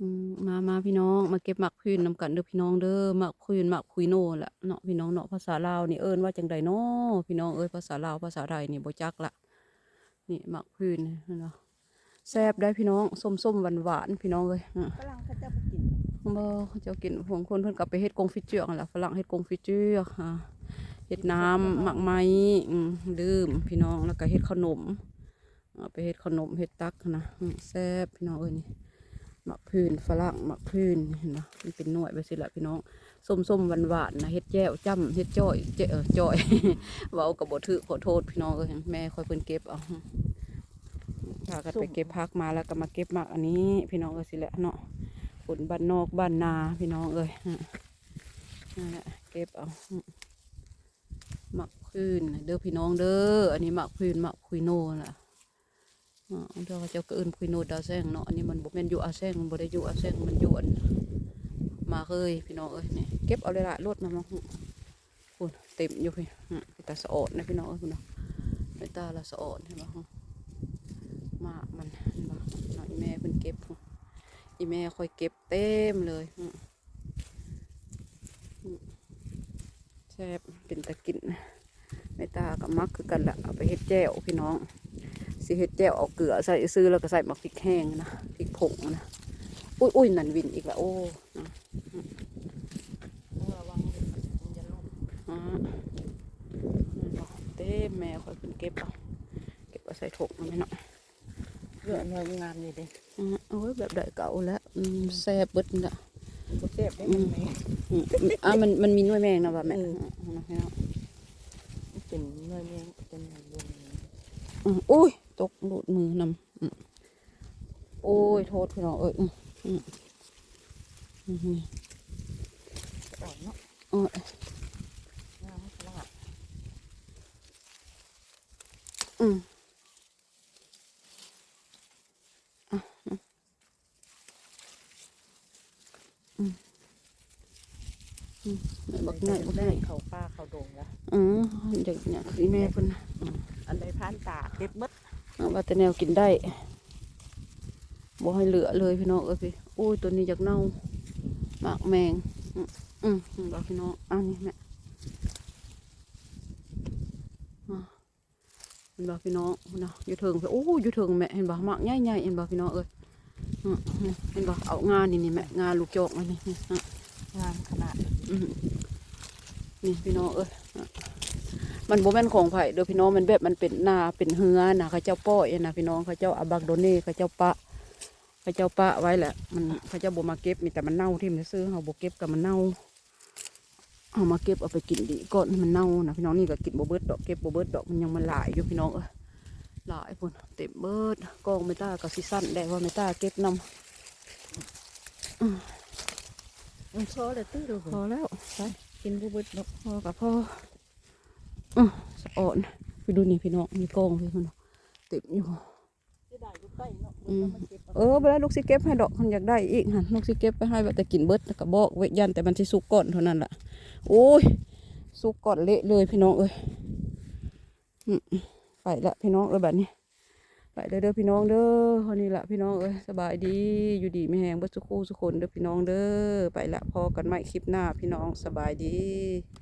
อืม มามาพี่น้อง มาเก็บหมักพื้นนำกันเด้อพี่น้องเด้อหมักพื้นหมักคุยโน่แหละเนาะพี่น้องเนาะภาษาลาวนี่เอิ้นว่าจังใดเนาะพี่น้องเอ้ยภาษาลาวภาษาไทยนี่บ่จักละนี่หมักพื้นนี่เนาะแซ่บได้พี่น้องส้มๆหวานๆพี่น้องเอ้ยอะฝรั่งเขาจะบ่กินบ่เขาเจ้ากินผงคนเพิ่นกลับไปเฮ็ดกงฟิเจือกนั่นล่ะฝรั่งเฮ็ดกงฟิเจือกค่ะเฮ็ดน้ำหมักไหม้อืมดื่มพี่น้องแล้วก็เฮ็ดขนมเอาไปเฮ็ดขนมเฮ็ดตักนะอืมแซ่บพี่น้องเอ้ยนี่ห มักพื้นฝรั่งหมักพื้นเห็นบ่มันเป็นหน่วยไปสิละพี่น้องส้มๆหวานๆนนะเฮ็ดแจ่วจ้ำเฮ็ดจ้อยเจเออจ้อยเว้าก็บ่ถือขอโทษพี่น้องเอ้ยแม่คอยเพิ่นเก็บเอาพากันไปเก็บผักมาแล้วก็มาเก็บมักอันนี้ พี่น้องเอ้ยสิละเนาะฝนบ้านนอกบ้านนาพี่น้องเอ้ยนั่นแหละเก็บเอามหมักพื้นเด้อพี่น้องเด้ออันนี้หมักพื้นหมักคุยโน่ล่ะ อ่าเดี๋ยวเจ้าก็อิ้นคุยโนดาแซงเนาะอันนี้มันบ่แม่นอยู่อาแซงมันบ่ได้อยู่อาแซงมันอยู่อันมาเคยพี่น้องเอ้ยนี่เก็บเอาเลยละรถนะมั้งคุณเต็มอยู่พี่ตาสะอดนะพี่น้องเอ้ยคุณเนาะไปตาละสะอดเห็นบ่ฮะมามันเห็นบ่เนาะอีแม่เพิ่นเก็บอีแม่คอยเก็บเต็มเลยอืมแซ่บเป็นตะกินแม่ตากับมักคือกันละเอาไปเฮ็ดแจ่วพี่น้อง สิเฮ็ดแจ่วเอาเกลือใส่ซื้อแล้วก็ใส่มักพริกแห้งนะพริกผงนะอุ้ยอุ้ยนันวินอีกและโอ้นะระวังมันจะล่มอ่าเต็มแม่คอยเพิ่นเก็บเอาเก็บเอาใส่ถุงนะแม่เนาะเรื่องเงินงามนี่เด้อโอ้ยแบบใดเก่าแล้วแซ่บเบิดนี่ละบ่แซ่บได้มันไหมอะมันมันมีน่วยแมงนะว่าแม่เออเอานะแม่เนาะเป็นเงินเลี้ยงเป็นเงินวง อืมอุ้ย ตกหลุดมือนำอืมโอ้ย โทษพี่น้องเอ้ยอืมอืมอืมนี่อ่อนเนาะโอ้ยงามฝรั่งอืมอะอืมอืมอืมแม่บักหน่อยบักหได้น่อยเขาป้าเขาโด่งแล้วอือเด็กเนี่ยคือแม่เพิ่นน่ะอัน ใดผ่านตาเก็บหมดเอาว่าแต่แนวกินได้บ่ให้เหลือเลยพี่น้องเอ้ยพี่โอ้ยตัวนี้อยากเน่าหมากแมง อืมอืมอืมบอกพี่น้องอันนี้แม่อะเห็นบ่พี่น้องเนาะอยู่เถิงพี่โอ้ยอยู่เถิงแม่เห็นบ่หมากใหญ่ๆเห็นบ่พี่น้องเอ้ยอืมนี่เห็นบ่เอางานนี่นี่แม่งานลูกจอกอันนี้นี่อะงามขนาดอืมนี่พี่น้องเอ้ยอะ มันบ่แม่นของไผ่เด้อพี่น้องมันแบบมันเป็นนาเป็นเฮือนะเขาเจ้าป้อยนะพี่น้องเขาเจ้าอาบักโดเน่เขาเจ้าปะเขาเจ้าปะไว้แหละ มันเขาเจ้าบ่มาเก็บมีแต่มันเน่าที่มันซื้อเขาบ่เก็บกับมันเน่าเอามาเก็บเอาไปกินดีก่อนให้มันเน่านะพี่น้องนี่ก็กินบ่เบิดดอกเก็บบ่เบิดดอกมันยังมันหลายอยู่พี่น้องเอ้ยหลายพุ่นเต็มเบิดกองไม่ตาก็สิสั้นได้ว่าไม่ตาเก็บนำมันโซ่เลยตื้อดูพอแล้วไปกินบ่เบิดเนาะพอกับพ่อ อือสะอ่อนไปดูนี่พี่น้องมีกองพี่น้องเต็มอยู่สิได้อยู่เนาะอืมมันเก็บเอาเออเวลาลูกสิเก็บให้ดอกมันอยากได้อีกหันลูกสิเก็บไปให้แบบแต่กินเบิดแล้วก็บอกไว้ยันแต่มันสิสุกก่อนเท่านั้นแหละโอ้ยสุกก่อนเละเลยพี่น้องเอ้ยไปละพี่น้องเอ้ยแบบนี้ไปเด้อเด้อพี่น้องเด้อคนนี้ละพี่น้องเอ้ยสบายดีอยู่ดีไม่แหงเบิดสุขูสุคนเด้อพี่น้องเด้อไปละพอกันใหม่คลิปหน้าพี่น้องสบายดี